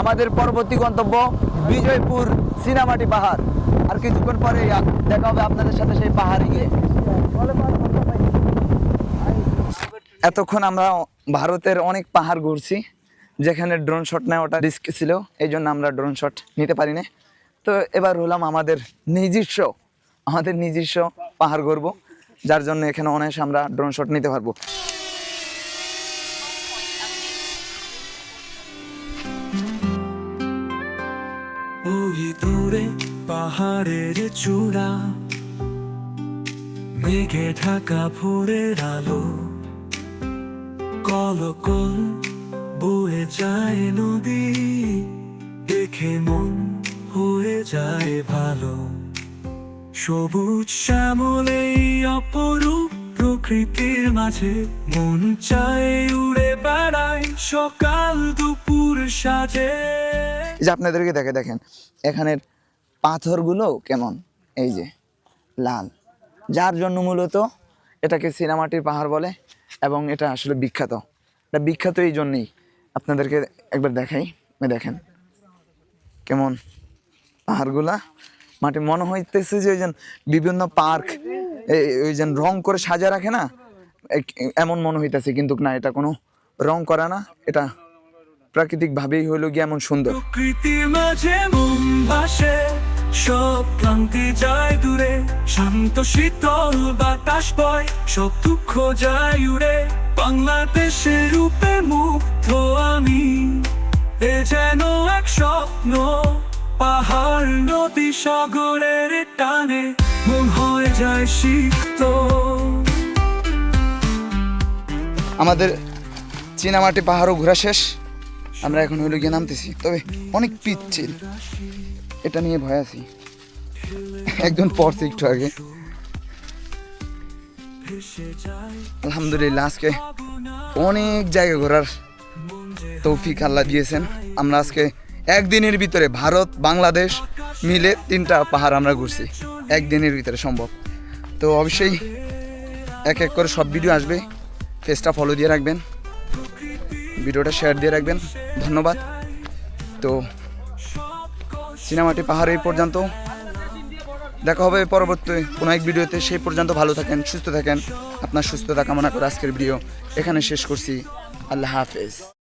আমাদের পরবর্তী গন্তব্য বিজয়পুর সিনামাটি পাহাড়। আর কিছুক্ষণ পরে দেখা হবে আপনাদের সাথে সেই পাহাড়ে গিয়ে। এতক্ষণ আমরা ভারতের অনেক পাহাড় ঘুরছি, যেখানে ড্রোন শট নেওয়াটা রিস্ক ছিল, এই জন্য আমরা ড্রোন শট নিতে পারি না তো এবার হলাম আমাদের নিজস্ব আমাদের নিজস্ব পাহাড় ঘুরবো, যার জন্য এখানে অনায়াসে আমরা ড্রোন শট নিতে পারব। ওই দূরে পাহাড়ের চূড়া, মেঘে ঢাকা ভোরের আলো, কলকল বয়ে যায় নদী, দেখে মন হয়ে যায় ভালো। সবুজ শ্যামল অপরূপ প্রকৃতির মাঝে, মন চায় উড়ে বেড়ায় সকাল দুপুর। যে আপনাদেরকে দেখে দেখেন, এখানের পাথরগুলো কেমন? এই যে, লাল। যার জন্য মূলত এটাকে সিনেমাটির পাহাড় বলে এবং এটা আসলে বিখ্যাত। এটা বিখ্যাত এই জন্যেই আপনাদেরকে একবার দেখাই। দেখেন, কেমন পাহাড়গুলা। মাটি মনে হইতেছে যে ওই যে বিভিন্ন পার্ক ওই যে রং করে সাজা রাখে না? এমন মনে হইতেছে, কিন্তু না, এটা কোনো রং করা না। এটা প্রাকৃতিকভাবেই হইল গিয়ে এমন সুন্দর। প্রকৃতির মাঝে মন ভাসে সব ক্লান্তি যায় দূরে। শান্ত শীতল বাতাস বয় সব দুঃখ যায় উড়ে। বাংলাদেশের রূপে মুগ্ধ আমি এ যেন এক স্বপ্ন। পাহাড় নদী সাগরের টানে মন হয়ে যায় সিক্ত আমাদের চীনামাটি পাহাড়ও ঘোরা শেষ। আমরা এখন হইল গিয়ে নামতেছি। তবে অনেক পিচ্ছিল। এটা নিয়ে ভয় আছি। একজন পড়ছে একটু আগে। আলহামদুলিল্লাহ, আজকে অনেক জায়গা ঘোরার তৌফিক আল্লাহ দিয়েছেন। আমরা আজকে একদিনের ভিতরে ভারত, বাংলাদেশ মিলে তিনটা পাহাড় আমরা ঘুরছি। একদিনের ভিতরে সম্ভব। তো অবশ্যই এক এক করে সব ভিডিও আসবে। পেজটা ফলো দিয়ে রাখবেন। ভিডিওটা শেয়ার দিয়ে রাখবেন। ধন্যবাদ। তো, সিনেমাটি পাহাড় এই পর্যন্ত। দেখা হবে পরবর্তী কোনো এক ভিডিওতে। সেই পর্যন্ত ভালো থাকেন, সুস্থ থাকেন। আপনার সুস্থতা কামনা করে আজকের ভিডিও এখানে শেষ করছি। আল্লাহ হাফেজ।